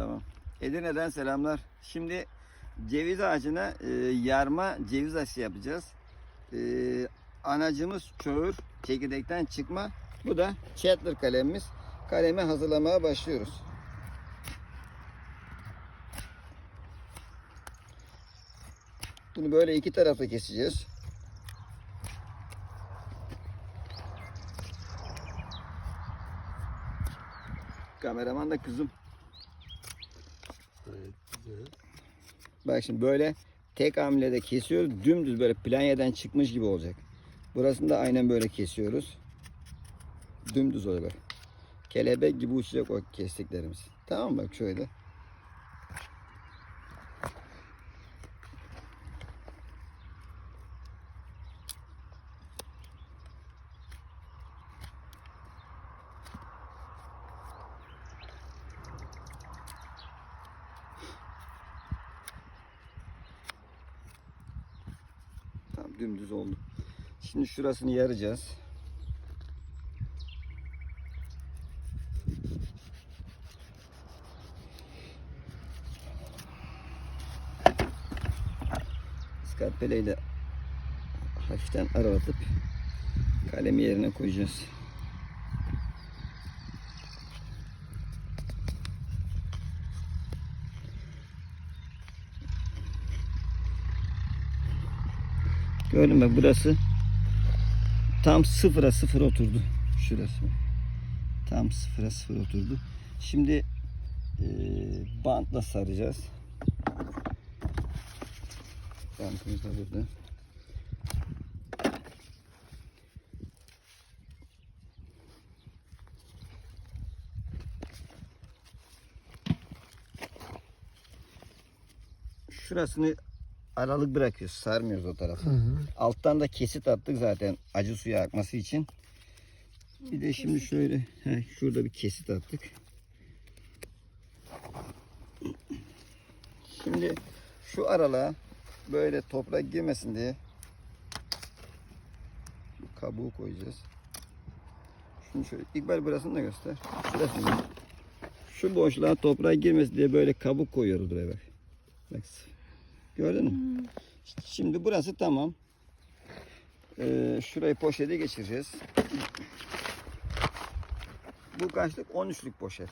Tamam. Edirne'den selamlar. Şimdi ceviz ağacına e, yarma ceviz aşı yapacağız. E, anacımız çoğur, çekirdekten çıkma. Bu da Chatler kalemimiz. Kalemi hazırlamaya başlıyoruz. Bunu böyle iki tarafta keseceğiz. Kameraman da kızım. Evet, güzel. Bak şimdi böyle tek hamlede kesiyoruz. Dümdüz böyle planyeden çıkmış gibi olacak. Burasını da aynen böyle kesiyoruz. Dümdüz oluyor böyle. Kelebek gibi uçacak o kestiklerimiz. Tamam mı? Bak şöyle. Dümdüz oldu. Şimdi şurasını yaracağız. Skarpeleyle hafiften aralatıp kalemi yerine koyacağız. Gördün mü burası tam sıfıra sıfır oturdu. Şurası. Tam sıfıra sıfır oturdu. Şimdi eee, bantla saracağız. Bantımız da burada. Şurasını aralık bırakıyoruz. Sarmıyoruz o tarafı. Hı hı. Alttan da kesit attık zaten acı suya akması için. Bir de şimdi şöyle heh, şurada bir kesit attık. Şimdi şu aralığa böyle toprak girmesin diye bu kabuğu koyacağız. Şimdi şöyle İkbal burasını da göster. Şurasını. Şu boşluğa toprak girmesin diye böyle kabuk koyuyoruz buraya bak. Bak. Gördün mü? Şimdi burası tamam. Ee, şurayı poşete geçireceğiz. Bu kaçlık? 13'lük poşet.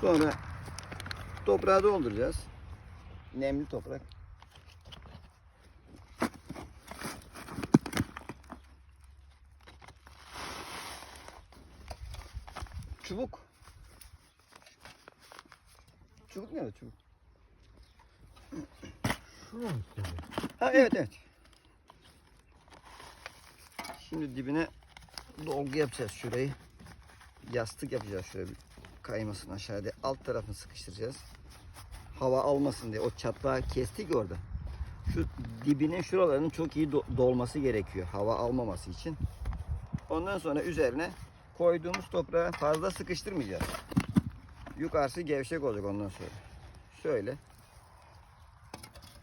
Sonra toprağı dolduracağız. Nemli toprak. Çubuk. Çubuk nerede çubuk? Mı? Ha evet evet. Şimdi dibine dolgu yapacağız şurayı. Yastık yapacağız şöyle bir kaymasın aşağı diye. Alt tarafını sıkıştıracağız. Hava almasın diye. O çatlağı kestik orada. Şu dibinin şuralarının çok iyi do- dolması gerekiyor. Hava almaması için. Ondan sonra üzerine koyduğumuz toprağı fazla sıkıştırmayacağız. Yukarısı gevşek olacak ondan sonra. Şöyle.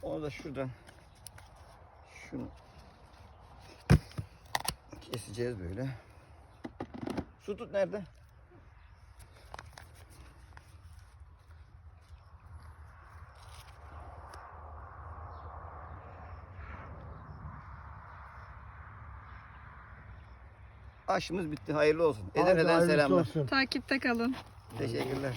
Onu da şuradan şunu keseceğiz böyle. Su tut nerede? Aşımız bitti. Hayırlı olsun. Edirne'den selamlar. olsun. Takipte kalın. Teşekkürler.